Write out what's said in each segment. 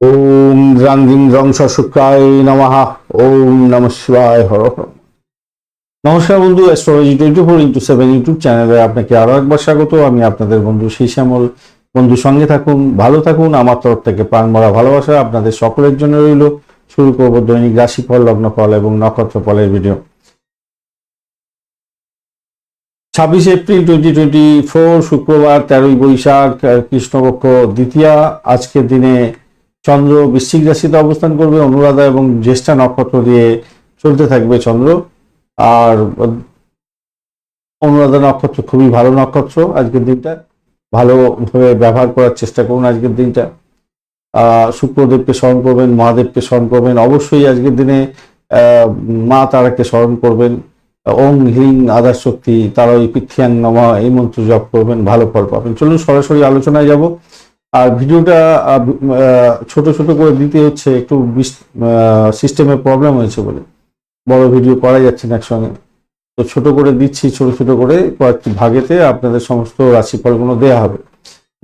ওম রান্দিং রংস শুক্রায় নমঃ। ওম নম শিবায় হর। হর। নমস্কার বন্ধু astrology twenty four into seven YouTube চ্যানেলে আপনাকে আরও একবার স্বাগত। আমি আপনাদের বন্ধু সেই শ্যামল বন্ধু, সঙ্গে থাকুন, ভালো থাকুন। আমার তরফ থেকে প্রাণ ভরা ভালোবাসা আপনাদের সকলের জন্য রইল। শুরু করব দৈনিক রাশিফল, লগ্নফল এবং নক্ষত্র ফলের ভিডিও ছাব্বিশে এপ্রিল টোয়েন্টি টোয়েন্টি ফোর শুক্রবার, তেরোই বৈশাখ, কৃষ্ণপক্ষ দ্বিতীয়া। আজকের দিনে চন্দ্র বৃশ্চিক রাশিতে অবস্থান করবে, অনুরাধা এবং জ্যেষ্ঠা নক্ষত্র দিয়ে চলতে থাকবে চন্দ্র। আর অনুরাধা নক্ষত্র খুবই ভালো নক্ষত্র আজকের দিনটা। ভালোভাবে ব্যবহার করার চেষ্টা করুন আজকের দিনটা। শুক্রদেবকে স্মরণ করবেন, মহাদেবকে স্মরণ করবেন, অবশ্যই আজকের দিনে মা তারাকে স্মরণ করবেন। ওং হ্রিং আধার শক্তি তারা ওই পিথিয়াং নমা, এই মন্ত্র জপ করবেন, ভালো ফল পাবেন। চলুন সরাসরি আলোচনায় যাব। আর ভিডিওটা ছোট ছোট করে দিতে হচ্ছে, একটু সিস্টেমে প্রবলেম হয়েছে বলে। বড় ভিডিও করা যাচ্ছে না একসঙ্গে। তো ছোট করে দিচ্ছি, ছোট ছোট করে কয়েকটি ভাগেতে আপনাদের সমস্ত রাশিফলগুলো দেওয়া হবে।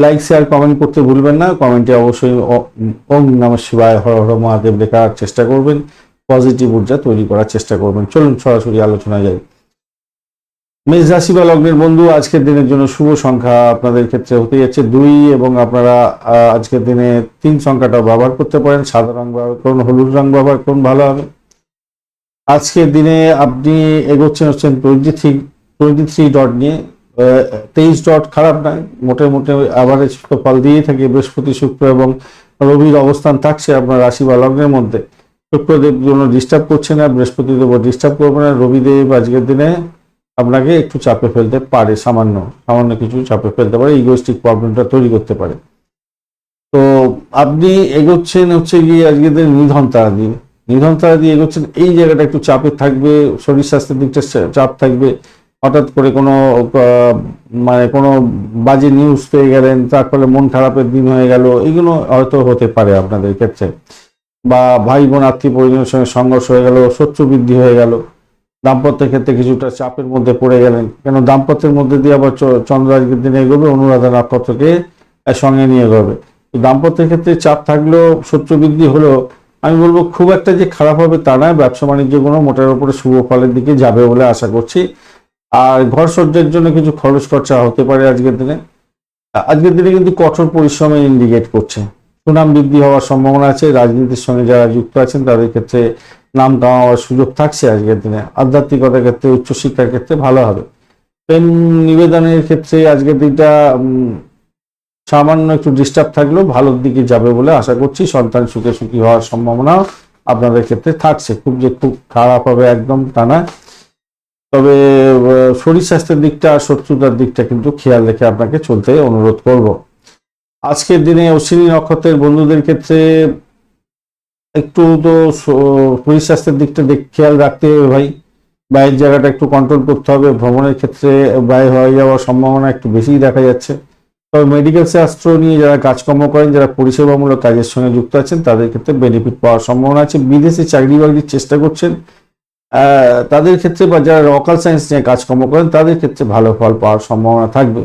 লাইক শেয়ার কমেন্ট করতে ভুলবেন না। কমেন্টে অবশ্যই ওম নম শিবায়, হর হর, মহাদেব লেখার চেষ্টা করবেন। পজিটিভ ঊর্জা তৈরি করার চেষ্টা করবেন। চলুন সরাসরি আলোচনায় যাই। মেষ রাশি বা লগ্নের বন্ধু, আজকের দিনের জন্য শুভ সংখ্যা আপনাদের ক্ষেত্রে হতে যাচ্ছে দুই এবং আপনারা আজকের দিনে তিন সংখ্যাটা ব্যবহার করতে পারেন। সাদা রং ব্যবহার করুন, হলুদ রং ব্যবহার করুন, ভালো হবে। আজকের দিনে আপনি এগোচ্ছেন, হচ্ছেন twenty three twenty three dot নিয়ে। তেইশ ডট খারাপ নয় মোটে অ্যাভারেজ তো ফল দিয়েই থাকে, বৃহস্পতি, শুক্র এবং রবির অবস্থান থাকছে আপনার রাশি বা লগ্নের মধ্যে। শুক্রদেব জন্য ডিস্টার্ব করছে না বৃহস্পতিদেব ডিস্টার্ব করবে না, রবিদেব আজকের দিনে আপনাকে একটু চাপে ফেলতে পারে, সামান্য সামান্য কিছু চাপে ফেলতে পারে ইগোস্টিক প্রবলেমটা তৈরি করতে পারে। তো আপনি এগোচ্ছেন হচ্ছে গিয়ে আজকের দিন নিধন তারা দিয়ে। নিধন তারা দিয়ে এগোচ্ছেন, এই জায়গাটা একটু চাপে থাকবে, শরীর স্বাস্থ্যের দিকটা চাপ থাকবে। হঠাৎ করে কোনো মানে কোনো বাজে নিউজ পেয়ে গেলেন, তার ফলে মন খারাপের দিন হয়ে গেল, এগুলো হয়তো হতে পারে আপনাদের ক্ষেত্রে। বা ভাই বোন, আত্মীয় পরিজনের সঙ্গে সংঘর্ষ হয়ে গেল, শত্রু বৃদ্ধি হয়ে গেল। দাম্পত্যের ক্ষেত্রে কিছুটা চাপের মধ্যে পড়ে গেলেন। কেন দাম্পত্যের মধ্যে দিয়ে আবার চন্দ্র আজকের দিনে এগোবে, অনুরাধা নক্ষত্রকে সঙ্গে নিয়ে এগোবে। তো দাম্পত্যের ক্ষেত্রে চাপ থাকলেও শত্রু বৃদ্ধি হলেও, আমি বলব খুব একটা যে খারাপ হবে তা নয়, ব্যবসা বাণিজ্য কোনো মোটের উপরে শুভ ফলের দিকে যাবে বলে আশা করছি। আর ঘর সজ্জার জন্য কিছু খরচ খরচা হতে পারে আজকের দিনে। আজকের দিনে কিন্তু কঠোর পরিশ্রমে ইন্ডিকেট করছে। সুনাম বৃদ্ধি হওয়ার সম্ভাবনা আছে, রাজনীতির সঙ্গে যারা যুক্ত আছেন তাদের ক্ষেত্রে নাম কামাবার সুযোগ থাকছে আজকের দিনে। আধ্যাত্মিকতার ক্ষেত্রে, উচ্চশিক্ষার ক্ষেত্রে ভালো হবে। প্রেম নিবেদনের ক্ষেত্রে আজকের দিনটা সামান্য একটু ডিস্টার্ব থাকলেও ভালোর দিকে যাবে বলে আশা করছি। সন্তান সুখে সুখী হওয়ার সম্ভাবনা আপনাদের ক্ষেত্রে থাকছে। খুব যে খুব খারাপ হবে একদম তা না তবে শরীর স্বাস্থ্যের দিকটা আর শত্রুতার দিকটা কিন্তু খেয়াল রেখে আপনাকে চলতে অনুরোধ করব। আজকের দিনে অশ্বিনী নক্ষত্রের বন্ধুদের ক্ষেত্রে একটু তো শরীর স্বাস্থ্যের দিকটা খেয়াল রাখতে হবে ভাই। বাইরের জায়গাটা একটু কন্ট্রোল করতে হবে। ভ্রমণের ক্ষেত্রে ব্যয় হয়ে যাওয়ার সম্ভাবনা একটু বেশিই দেখা যাচ্ছে। তবে মেডিকেল শাস্ত্র নিয়ে যারা কাজকর্ম করেন, যারা পরিষেবামূলক কাজের সঙ্গে যুক্ত আছেন, তাদের ক্ষেত্রে বেনিফিট পাওয়ার সম্ভাবনা আছে। বিদেশে চাকরি বাকরির চেষ্টা করছেন তাদের ক্ষেত্রে বা যারা লোকাল সায়েন্স নিয়ে কাজকর্ম করেন, তাদের ক্ষেত্রে ভালো ফল পাওয়ার সম্ভাবনা থাকবে।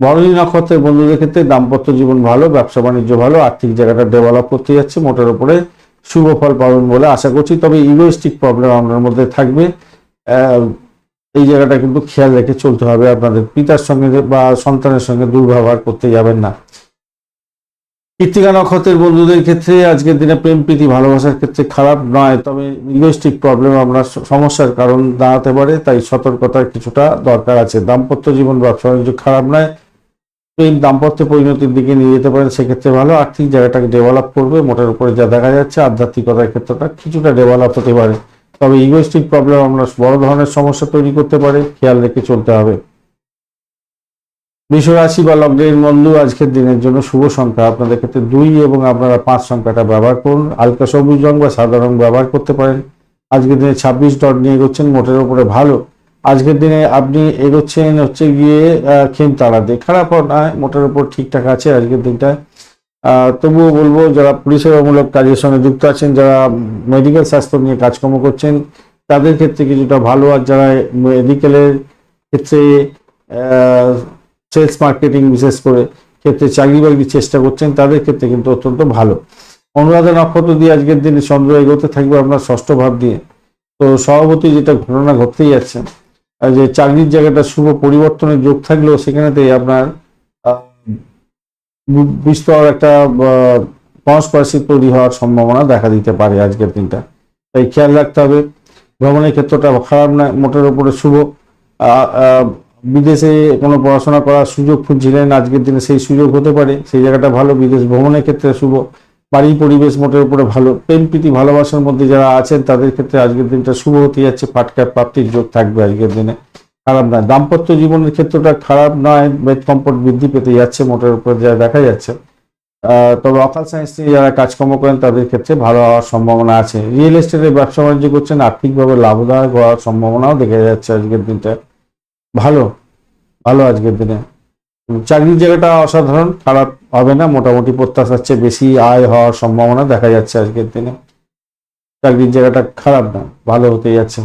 বরণী নক্ষত্রের বন্ধুদের ক্ষেত্রে দাম্পত্য জীবন ভালো ব্যবসা বাণিজ্য ভালো, আর্থিক জায়গাটা ডেভেলপ করতে যাচ্ছে, মোটের উপরে শুভ ফল পাবেন বলে আশা করছি। তবে ইগোইস্টিক প্রবলেম আপনার মধ্যে থাকবে। এই জায়গাটা কিন্তু খেয়াল রেখে চলতে হবে আপনাদের। পিতার সঙ্গে বা সন্তানের সঙ্গে দুর্ব্যবহার করতে যাবেন না। কৃত্তিকা নক্ষত্রের বন্ধুদের ক্ষেত্রে আজকের দিনে প্রেম, প্রীতি, ভালোবাসার ক্ষেত্রে খারাপ নয়। তবে ইগোস্টিক প্রবলেম আপনার সমস্যার কারণ দাঁড়াতে পারে, তাই সতর্কতার কিছুটা দরকার আছে। দাম্পত্য জীবন ব্যবসা বাণিজ্য খারাপ নয়। প্রেম দাম্পত্য পরিণতির দিকে নিয়ে যেতে পারেন, সেক্ষেত্রে ভালো। আর্থিক জায়গাটাকে ডেভেলপ করবে, মোটের উপরে যা দেখা যাচ্ছে, আধ্যাত্মিকতার ক্ষেত্রটা কিছুটা ডেভেলপ হতে পারে। তবে ইগোস্টিক প্রবলেম আমরা বড় ধরনের সমস্যা তৈরি করতে পারে, খেয়াল রেখে চলতে হবে। রাশি বা লগ্নের বন্ধু আজকের দিনের জন্য শুভ সংখ্যা। আপনাদের ক্ষেত্রে দুই এবং আপনারা পাঁচ সংখ্যাটা ব্যবহার করুন। হালকা সবুজ রং বা সাদা রং ব্যবহার করতে পারেন। আজকের দিনে ছাব্বিশ ডট নিয়ে এগোচ্ছেন, মোটের উপরে ভালো। আজকের দিনে আপনি এগোচ্ছেন হচ্ছে গিয়ে দিয়ে। খারাপ নয় মোটার উপর ঠিকঠাক আছে আজকের দিনটা। আহ, তবুও বলব যারা পরিষেবামূলক কাজের সঙ্গে যুক্ত আছেন যারা মেডিকেল স্বাস্থ্য নিয়ে কাজকর্ম করছেন তাদের ক্ষেত্রে কিছুটা ভালো। আর যারা মেডিকেলের ক্ষেত্রে সেলস মার্কেটিং বিশেষ করে ক্ষেত্রে চাকরি বাকরির চেষ্টা করছেন তাদের ক্ষেত্রে কিন্তু অত্যন্ত ভালো। অনুরাধা নক্ষত্র দিয়ে আজকের দিনে চন্দ্র এগোতে থাকবে আপনার ষষ্ঠ ভাব দিয়ে। তো স্বভাবতই যেটা ঘটনা ঘটতেই যাচ্ছে আর যে চাকরির জায়গাটা শুভ পরিবর্তনের যোগ থাকলেও সেখানেতে আপনার বিস্তর একটা কনস্পারেসি তৈরি হওয়ার সম্ভাবনা দেখা দিতে পারে আজকের দিনটা। তাই খেয়াল রাখতে হবে। ভ্রমণের ক্ষেত্রটা খারাপ না মোটের উপরে শুভ। বিদেশে কোনো পড়াশোনা করার সুযোগ খুঁজছিলেন, আজকের দিনে সেই সুযোগ হতে পারে। সেই জায়গাটা ভালো, বিদেশ ভ্রমণের ক্ষেত্রে শুভ। বাড়ির পরিবেশ মোটের উপরে ভালো, প্রেম প্রীতি ভালোবাসার মধ্যে যারা আছেন, তাদের ক্ষেত্রে আজকের দিনটা শুভ হতে যাচ্ছে পাটকা প্রাপ্তির যোগ থাকবে আজকের দিনে। খারাপ নয়, দাম্পত্য জীবনের ক্ষেত্রটা খারাপ নয় বেদ কম্পট বৃদ্ধি পেতে যাচ্ছে, মোটের উপরে যা দেখা যাচ্ছে। তবে অকাল সায়েন্স নিয়ে যারা কাজকর্ম করেন, তাদের ক্ষেত্রে ভালো হওয়ার সম্ভাবনা আছে। রিয়েল এস্টেটের ব্যবসা বাণিজ্য করছেন, আর্থিকভাবে লাভদায়ক হওয়ার সম্ভাবনাও দেখা যাচ্ছে আজকের দিনটা। ভালো ভালো আজকের দিনে। চাকরির জায়গাটা অসাধারণ, খারাপ হবে না, মোটামুটি প্রত্যাশার চেয়ে বেশি আয় হওয়ার সম্ভাবনা দেখা যাচ্ছে আজকের দিনে। চাকরির জায়গাটা খারাপ না, ভালো হতে যাচ্ছে।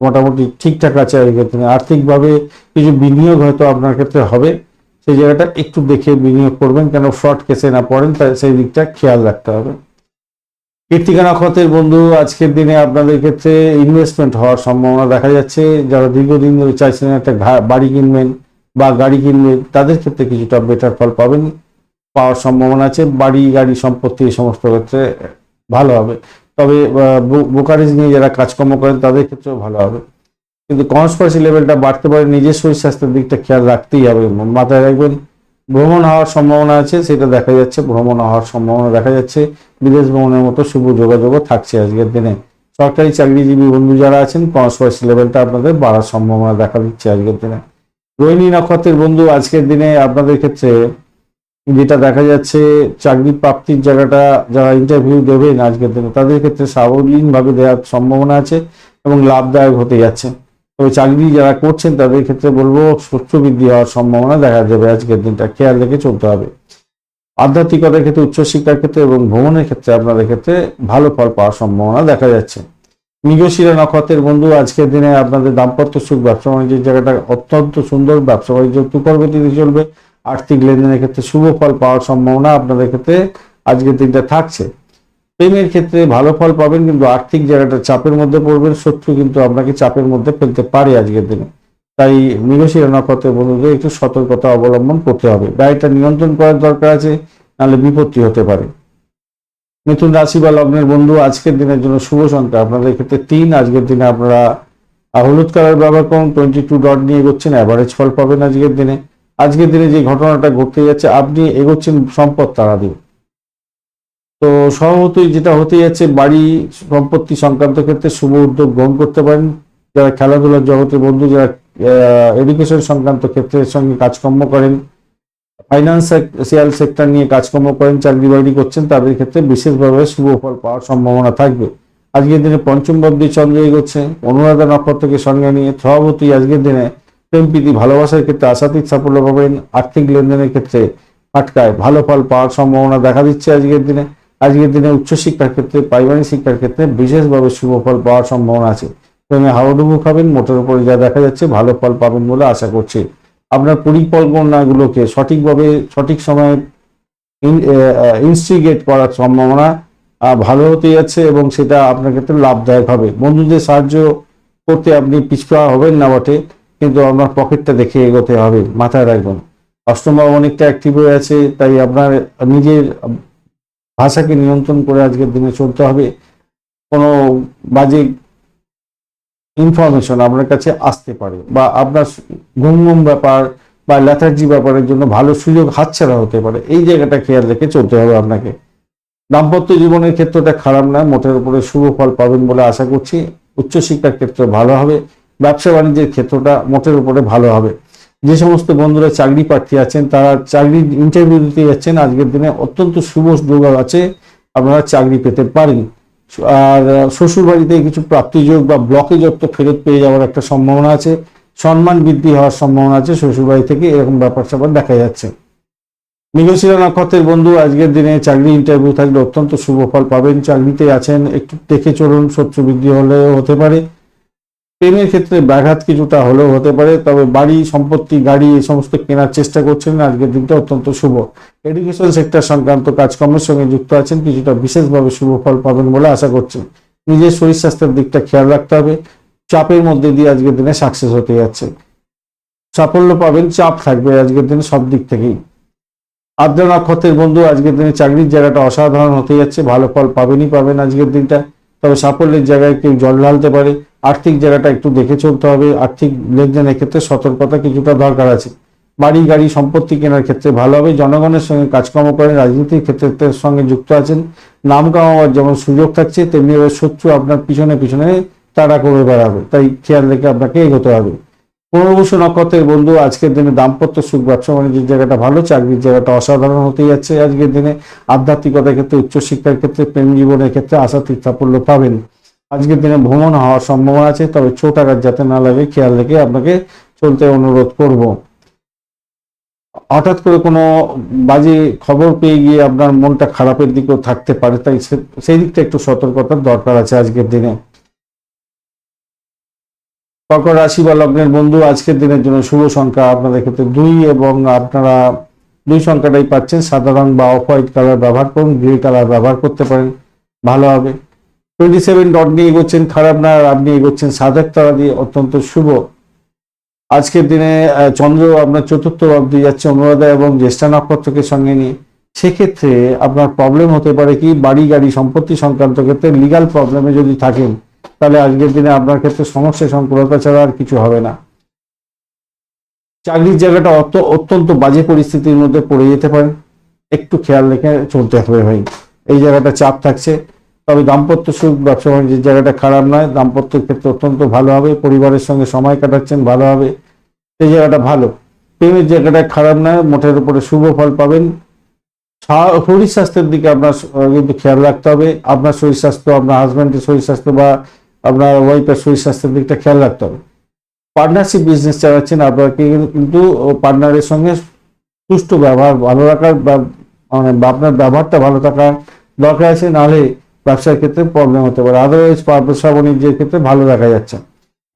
মোটামুটি ঠিকঠাক আছে আজকের দিনে। আর্থিকভাবে কিছু বিনিয়োগ হয়তো আপনার ক্ষেত্রে হবে, সেই জায়গাটা একটু দেখে বিনিয়োগ করবেন। কেন ফ্রড কেসে না পড়েন তাই সেই দিকটা খেয়াল রাখতে হবে। কৃত্তিকা নক্ষত্রের বন্ধু, আজকের দিনে আপনাদের ক্ষেত্রে ইনভেস্টমেন্ট হওয়ার সম্ভাবনা দেখা যাচ্ছে। যারা দীর্ঘদিন ধরে চাইছিলেন একটা বাড়ি কিনবেন বা গাড়ি কিনবেন, তাদের ক্ষেত্রে কিছুটা বেটার ফল পাবেন। পাওয়ার সম্ভাবনা আছে, বাড়ি, গাড়ি সম্পত্তি এই সমস্ত ক্ষেত্রে ভালো হবে। তবে বোকারেজ নিয়ে যারা কাজকর্ম করেন তাদের ক্ষেত্রেও ভালো হবে। কিন্তু কনস্পারেসি লেভেলটা বাড়তে পারে, নিজের শরীর স্বাস্থ্যের দিকটা খেয়াল রাখতেই হবে। মাথায় রাখবেন, ভ্রমণ হওয়ার সম্ভাবনা আছে, সেটা দেখা যাচ্ছে, ভ্রমণ হওয়ার সম্ভাবনা দেখা যাচ্ছে। বিদেশ ভ্রমণের মতো শুভ যোগাযোগও থাকছে আজকের দিনে। সরকারি চাকরিজীবী বন্ধু যারা আছেন কনস্পারেসি লেভেলটা আপনাদের বাড়ার সম্ভাবনা দেখা দিচ্ছে আজকের দিনে। রোহিণী নক্ষত্রের বন্ধু আজকের দিনে আপনাদের ক্ষেত্রে যেটা দেখা যাচ্ছে চাকরি প্রাপ্তির জায়গাটা যারা ইন্টারভিউ দেবেন আজকের দিনে, তাদের ক্ষেত্রে সাবলীনভাবে দেওয়ার সম্ভাবনা আছে এবং লাভদায়ক হতে যাচ্ছে। তবে চাকরি যারা করছেন, তাদের ক্ষেত্রে বলব শস্য বৃদ্ধি হওয়ার সম্ভাবনা দেখা যাবে আজকের দিনটা। খেয়াল রেখে চলতে হবে। আধ্যাত্মিকতার ক্ষেত্রে, উচ্চশিক্ষার ক্ষেত্রে এবং ভ্রমণের ক্ষেত্রে আপনাদের ক্ষেত্রে ভালো ফল পাওয়ার সম্ভাবনা দেখা যাচ্ছে। মৃগশিরা নক্ষত্রের বন্ধু, আজকের দিনে আপনাদের দাম্পত্য সুখ ব্যবসা বাণিজ্যের জায়গাটা অত্যন্ত সুন্দর ব্যবসা বাণিজ্য তুকর গতিতে চলবে। আর্থিক লেনদেনের ক্ষেত্রে শুভ ফল পাওয়ার সম্ভাবনা আপনাদের ক্ষেত্রে আজকের দিনটা থাকছে। প্রেমের ক্ষেত্রে ভালো ফল পাবেন কিন্তু আর্থিক জায়গাটা চাপের মধ্যে পড়বেন, শত্রু কিন্তু আপনাকে চাপের মধ্যে ফেলতে পারে আজকের দিনে। তাই মৃগশিরা নক্ষত্রের বন্ধুদের একটু সতর্কতা অবলম্বন করতে হবে। ব্যয়টা নিয়ন্ত্রণ করার দরকার আছে, নাহলে বিপত্তি হতে পারে। মিথুন রাশি বা লগ্নের বন্ধু, আজকের দিনের জন্য শুভ সংখ্যা আপনাদের ক্ষেত্রে তিন, আজকের দিনে আপনারা হলুদ কালার ব্যবহার করুন টোয়েন্টি টু ডট নিয়ে এগোচ্ছেন অ্যাভারেজ ফল পাবেন আজকের দিনে। আজকের দিনে যে ঘটনাটা ঘটতে যাচ্ছে, আপনি এগোচ্ছেন সম্পদ তারা দিয়ে। তো স্বভাবতই যেটা হতে যাচ্ছে, বাড়ি সম্পত্তি সংক্রান্ত ক্ষেত্রে শুভ উদ্যোগ গ্রহণ করতে পারেন। যারা খেলাধুলার জগতের বন্ধু, যারা এডুকেশন সংক্রান্ত ক্ষেত্রের সঙ্গে কাজকর্ম করেন ফাইন্যান্সিয়াল সেক্টর নিয়ে কাজকর্ম করেন, চাকরি বাকরি করছেন, তাদের ক্ষেত্রে বিশেষভাবে শুভ ফল পাওয়ার সম্ভাবনা থাকবে। আজকের দিনে পঞ্চম বদ্রী চন্দ্র এগোচ্ছে, অনুরাধা নক্ষত্রকে সঙ্গে নিয়ে, স্বভাবতই আজকের দিনে প্রেম প্রীতি ভালোবাসার ক্ষেত্রে আশাতীত সাফল্য পাবেন। আর্থিক লেনদেনের ক্ষেত্রে ফাটকায় ভালো ফল পাওয়ার সম্ভাবনা দেখা দিচ্ছে আজকের দিনে। আজকের দিনে উচ্চশিক্ষার ক্ষেত্রে পারিবারিক শিক্ষার ক্ষেত্রে বিশেষভাবে শুভ ফল পাওয়ার সম্ভাবনা আছে। প্রেমে হাওড়ুবু খাবেন, মোটের উপরে যা দেখা যাচ্ছে ভালো ফল পাবেন বলে আশা করছি। আপনার পরিকল্পনাগুলোকে সঠিকভাবে, সঠিক সময়ে ইনস্টিগেট করার সম্ভাবনা ভালো হতে যাচ্ছে এবং সেটা আপনার ক্ষেত্রে লাভদায়ক হবে। বন্ধুদের সাহায্য করতে আপনি পিছপা হবেন না বটে। কিন্তু আপনার পকেটটা দেখে এগোতে হবে, মাথায় রাখবেন। অষ্টম ভাব অনেকটা অ্যাক্টিভ হয়ে আছে, তাই আপনার নিজের ভাষাকে নিয়ন্ত্রণ করে আজকের দিনে চলতে হবে। কোনো বাজে ইনফরমেশন আপনার কাছে আসতে পারে বা আপনার ঘুম ঘুম ব্যাপার বা ল্যাথার্জি ব্যাপারের জন্য ভালো সুযোগ হাতছাড়া হতে পারে, এই জায়গাটা খেয়াল রেখে চলতে হবে আপনাকে। দাম্পত্য জীবনের ক্ষেত্রটা খারাপ না, মোটের উপরে শুভ ফল পাবেন বলে আশা করছি। উচ্চশিক্ষার ক্ষেত্রে ভালো হবে। ব্যবসা বাণিজ্যের ক্ষেত্রটা মোটের উপরে ভালো হবে। যে সমস্ত বন্ধুরা চাকরি প্রার্থী আছেন, তারা চাকরির ইন্টারভিউ দিতে যাচ্ছেন, আজকের দিনে অত্যন্ত শুভ যোগ আছে, আপনারা চাকরি পেতে পারেন। আর শ্বশুর বাড়িতে কিছু প্রাপ্তিযোগ বা ব্লকেজ তো ফেরত পেয়ে যাওয়ার একটা সম্ভাবনা আছে, সম্মান বৃদ্ধি হওয়ার সম্ভাবনা আছে শ্বশুর বাড়ি থেকে, এরকম ব্যাপার স্যাপার দেখা যাচ্ছে। মৃগশিরা নক্ষত্রের বন্ধু, আজকের দিনে চাকরি ইন্টারভিউ থাকলে অত্যন্ত শুভ ফল পাবেন। চাকরিতে আছেন, একটু দেখে চলুন, শত্রু বৃদ্ধি হলেও হতে পারে। প্রেমের ক্ষেত্রে ব্যাঘাত কিছুটা হলেও হতে পারে, তবে বাড়ি, সম্পত্তি, গাড়ি এই সমস্ত কেনার চেষ্টা করছেন। আজকের দিনটা অত্যন্ত শুভ। এডুকেশন সেক্টর সংক্রান্ত কাজকর্মের সঙ্গে যুক্ত আছেন, কিছুটা বিশেষভাবে শুভ ফল পাবেন বলে আশা করছেন। নিজের শরীর স্বাস্থ্যের দিকটা খেয়াল রাখতে হবে। চাপের মধ্যে দিয়ে আজকের দিনে সাকসেস হতে যাচ্ছে। সাফল্য পাবেন, চাপ থাকবে আজকের দিনে সব দিক থেকেই। আদ্রা নক্ষত্রের বন্ধু, আজকের দিনে চাকরির জায়গাটা অসাধারণ হতে যাচ্ছে। ভালো ফল পাবেনই পাবেন আজকের দিনটা। তবে সাফল্যের জায়গায় কেউ জল ঢালতে পারে। আর্থিক জায়গাটা একটু দেখে চলতে হবে। আর্থিক লেনদেনের ক্ষেত্রে সতর্কতা কিছুটা দরকার আছে। বাড়ি, গাড়ি, সম্পত্তি কেনার ক্ষেত্রে ভালো হবে। জনগণের সঙ্গে কাজকর্ম করেন রাজনীতির ক্ষেত্রের সঙ্গে যুক্ত আছেন। নাম কামাবার যেমন সুযোগ থাকছে, তেমনি শত্রু আপনার পিছনে পিছনে তাড়া করে বেড়াবে। তাই খেয়াল রেখে আপনাকে এগোতে হবে। পুনর্বসু নক্ষত্রের বন্ধু, আজকের দিনে দাম্পত্য সুখ, ব্যবসা, বাণিজ্যের জায়গাটা ভালো, চাকরির জায়গাটা অসাধারণ হতে যাচ্ছে। আজকের দিনে আধ্যাত্মিকতার ক্ষেত্রে, উচ্চশিক্ষার ক্ষেত্রে, প্রেম জীবনের ক্ষেত্রে আশাতীত সাফল্য পাবেন। আজকের দিনে ভ্রমণ হওয়ার সম্ভাবনা আছে, তবে ছোট আঘাত যাতে না লাগে, খেয়াল রেখে আপনাকে চলতে অনুরোধ করব। হঠাৎ করে কোনো বাজে খবর পেয়ে গিয়ে আপনার মনটা খারাপের দিকেও থাকতে পারে, তাই সেই দিকটা একটু সতর্কতার দরকার আছে আজকের দিনে। কর্কট রাশি বা লগ্নের বন্ধু, আজকের দিনের জন্য শুভ সংখ্যা আপনাদের ক্ষেত্রে দুই এবং আপনারা দুই সংখ্যাটাই পাচ্ছেন। সাদা রং বা অফ হোয়াইট কালার ব্যবহার করুন, গ্রে কালার ব্যবহার করতে পারেন, ভালো হবে। টোয়েন্টি সেভেন ডট নিয়ে এগোচ্ছেন খারাপ না আর আপনি এগোচ্ছেন সাদের তারা দিয়ে অত্যন্ত শুভ। আজকের দিনে চন্দ্র আপনার চতুর্থ অব্দি যাচ্ছে অনুরাধা এবং জ্যেষ্ঠা নক্ষত্রকে সঙ্গে নিয়ে। সেক্ষেত্রে আপনার প্রবলেম হতে পারে কি? বাড়ি, গাড়ি সম্পত্তি সংক্রান্ত ক্ষেত্রে লিগাল প্রবলেমে যদি থাকেন, তাহলে আজকের দিনে আপনার ক্ষেত্রে সমস্যা সংকুলতা ছাড়া আর কিছু হবে না। চাকরির জায়গাটা অত, অত্যন্ত বাজে পরিস্থিতির মধ্যে পড়ে যেতে পারেন একটু খেয়াল রেখে চলতে হবে ভাই। এই জায়গাটা চাপ থাকছে। তবে দাম্পত্য সুখ ব্যবসা বাণিজ্যের জায়গাটা খারাপ নয়, দাম্পত্যের ক্ষেত্রে অত্যন্ত ভালো হবে, পরিবারের সঙ্গে সময় কাটাচ্ছেন, ভালো হবে, সেই জায়গাটা ভালো। প্রেমের জায়গাটা খারাপ নয়, মোটের উপরে শুভ ফল পাবেন। শরীর স্বাস্থ্যের দিকে আপনার কিন্তু খেয়াল রাখতে হবে। আপনার শরীর স্বাস্থ্য, আপনার হাজব্যান্ডের শরীর স্বাস্থ্য বা আপনার ওয়াইফের শরীর স্বাস্থ্যের দিকটা খেয়াল রাখতে হবে। পার্টনারশিপ বিজনেস চালাচ্ছেন আপনাকে, কিন্তু পার্টনারের সঙ্গে সুষ্ঠু ব্যবহার ভালো রাখার মানে আপনার ব্যবহারটা ভালো থাকা দরকার আছে। নাহলে ব্যবসার ক্ষেত্রে প্রবলেম হতে পারে। আদারওয়াইজ বাণিজ্যের ক্ষেত্রে ভালো দেখা যাচ্ছে।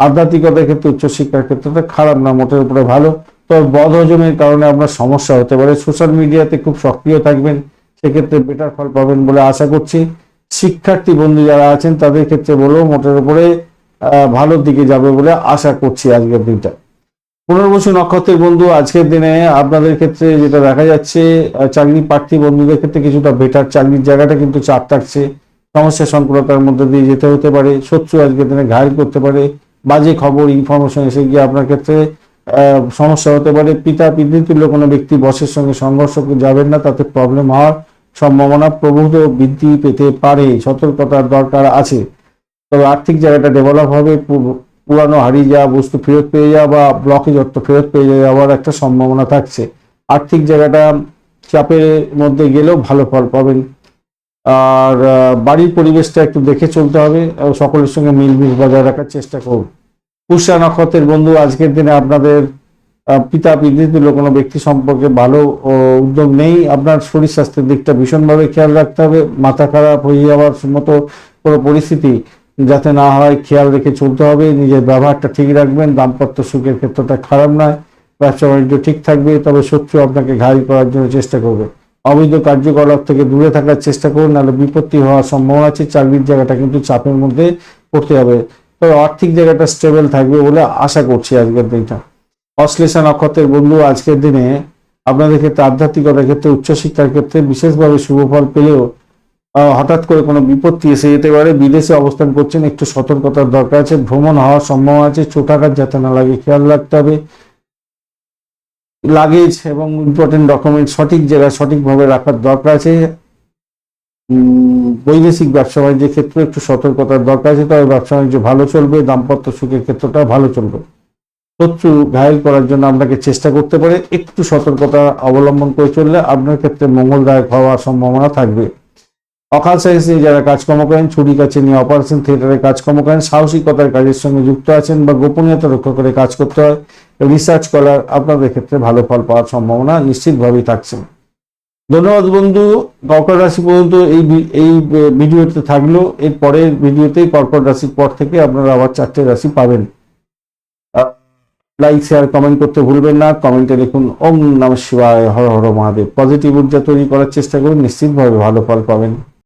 আধ্যাত্মিকতার ক্ষেত্রে, উচ্চশিক্ষার ক্ষেত্রে তো খারাপ না, মোটের উপরে ভালো। তবে বদ হজমের কারণে আপনার সমস্যা হতে পারে। সোশ্যাল মিডিয়াতে খুব সক্রিয় থাকবেন, সেক্ষেত্রে বেটার ফল পাবেন বলে আশা করছি। শিক্ষার্থী বন্ধু যারা আছেন, তাদের ক্ষেত্রে বলব, মোটের উপরে ভালোর দিকে যাবে বলে আশা করছি আজকের দিনটা। পুনর্বসু নক্ষত্রের বন্ধু, আজকের দিনে আপনাদের ক্ষেত্রে যেটা দেখা যাচ্ছে চাকরি প্রার্থী বন্ধুদের ক্ষেত্রে কিছুটা বেটার চাকরির জায়গাটা কিন্তু চাপ থাকছে। সমস্যা সংকুলতার মধ্যে দিয়ে যেতে হতে পারে। শত্রু আজকের দিনে ঘায়ল করতে পারে। বাজে খবর ইনফরমেশন এসে গিয়ে আপনার ক্ষেত্রে সমস্যা হতে পারে। পিতা পিতৃতুল্য কোনো ব্যক্তি বসের সঙ্গে সংঘর্ষ যাবেন না, তাতে প্রবলেম হওয়ার সম্ভাবনা প্রভূত বৃদ্ধি পেতে পারে। সতর্কতার দরকার আছে। তবে আর্থিক জায়গাটা ডেভেলপ হবে। পুরানো হারিয়ে যাওয়া বস্তু ফেরত পেয়ে যাওয়া বা ব্লকেজ অর্থ ফেরত পেয়ে যাওয়ার একটা সম্ভাবনা থাকছে। আর্থিক জায়গাটা চাপের মধ্যে গেলেও ভালো ফল পাবেন। আর বাড়ির পরিবেশটা একটু দেখে চলতে হবে সকলের সঙ্গে মিলমিশ বজায় রাখার চেষ্টা করুন পুষ্যা নক্ষত্রের বন্ধু, আজকের দিনে আপনাদের পিতা পিতৃতুল্য কোনো ব্যক্তি সম্পর্কে ভালো উদ্যোগ নেই। আপনার শরীর স্বাস্থ্যের দিকটা ভীষণভাবে খেয়াল রাখতে হবে। মাথা খারাপ হয়ে যাওয়ার মতো কোনো পরিস্থিতি যাতে না হয়, খেয়াল রেখে চলতে হবে। নিজের ব্যবহারটা ঠিক রাখবেন। দাম্পত্য সুখের ক্ষেত্রটা খারাপ নয়। ব্যবসা বাণিজ্য ঠিক থাকবে। তবে শত্রু আপনাকে ঘায়ল করার জন্য চেষ্টা করবে। অবৈধ কার্যকলাপ থেকে দূরে থাকার চেষ্টা করুন, নাহলে বিপত্তি হওয়ার সম্ভাবনা আছে। চাকরির জায়গাটা কিন্তু চাপের মধ্যে পড়তে হবে। তবে আর্থিক জায়গাটা স্টেবল থাকবে বলে আশা করছি আজকের দিনটা। অশ্লেষা নক্ষত্রের বন্ধু আজকের দিনে আপনাদের ক্ষেত্রে আধ্যাত্মিকতার ক্ষেত্রে, উচ্চশিক্ষার ক্ষেত্রে বিশেষভাবে শুভ ফল পেলেও হঠাৎ করে কোনো বিপত্তি এসে যেতে পারে। বিদেশে অবস্থান করছেন, একটু সতর্কতার দরকার আছে। ভ্রমণ হওয়ার সম্ভাবনা আছে। চোটাঘাত যাতে না লাগে, খেয়াল রাখতে হবে। লাগেজ এবং ইম্পর্টেন্ট ডকুমেন্ট সঠিক জায়গায় সঠিকভাবে রাখার দরকার আছে। বৈদেশিক ব্যবসা বাণিজ্যের ক্ষেত্রে একটু সতর্কতার দরকার আছে। তবে ব্যবসা বাণিজ্য ভালো চলবে, দাম্পত্য সুখের ক্ষেত্রটা ভালো চলবে। শত্রু ঘায়ল করার জন্য আপনাকে চেষ্টা করতে পারে। একটু সতর্কতা অবলম্বন করে চললে আপনার ক্ষেত্রে মঙ্গলদায়ক হওয়ার সম্ভাবনা থাকবে। অকাল সায়েন্স নিয়ে যারা কাজকর্ম করেন ছুরি কাছে নিয়ে অপারেশন থিয়েটারে কাজকর্ম করেন, সাহসিকতার কাজের সঙ্গে যুক্ত আছেন বা গোপনীয়তা রক্ষা করে কাজ করতে হয় রিসার্চ করার আপনাদের ক্ষেত্রে ভালো ফল পাওয়ার সম্ভাবনা নিশ্চিতভাবেই থাকছে। ধন্যবাদ বন্ধু, কর্কট রাশি পর্যন্ত এই এই ভিডিওতে থাকল। এর পরের ভিডিওতেই কর্কট রাশির পর থেকে আপনারা আবার চারটে রাশি পাবেন। লাইক শেয়ার কমেন্ট করতে ভুলবেন না। কমেন্টে লিখুন ওম নমঃ শিবায়, হর হর মহাদেব। পজিটিভ ঊর্জা তৈরি করার চেষ্টা করুন, নিশ্চিতভাবে ভালো ফল পাবেন।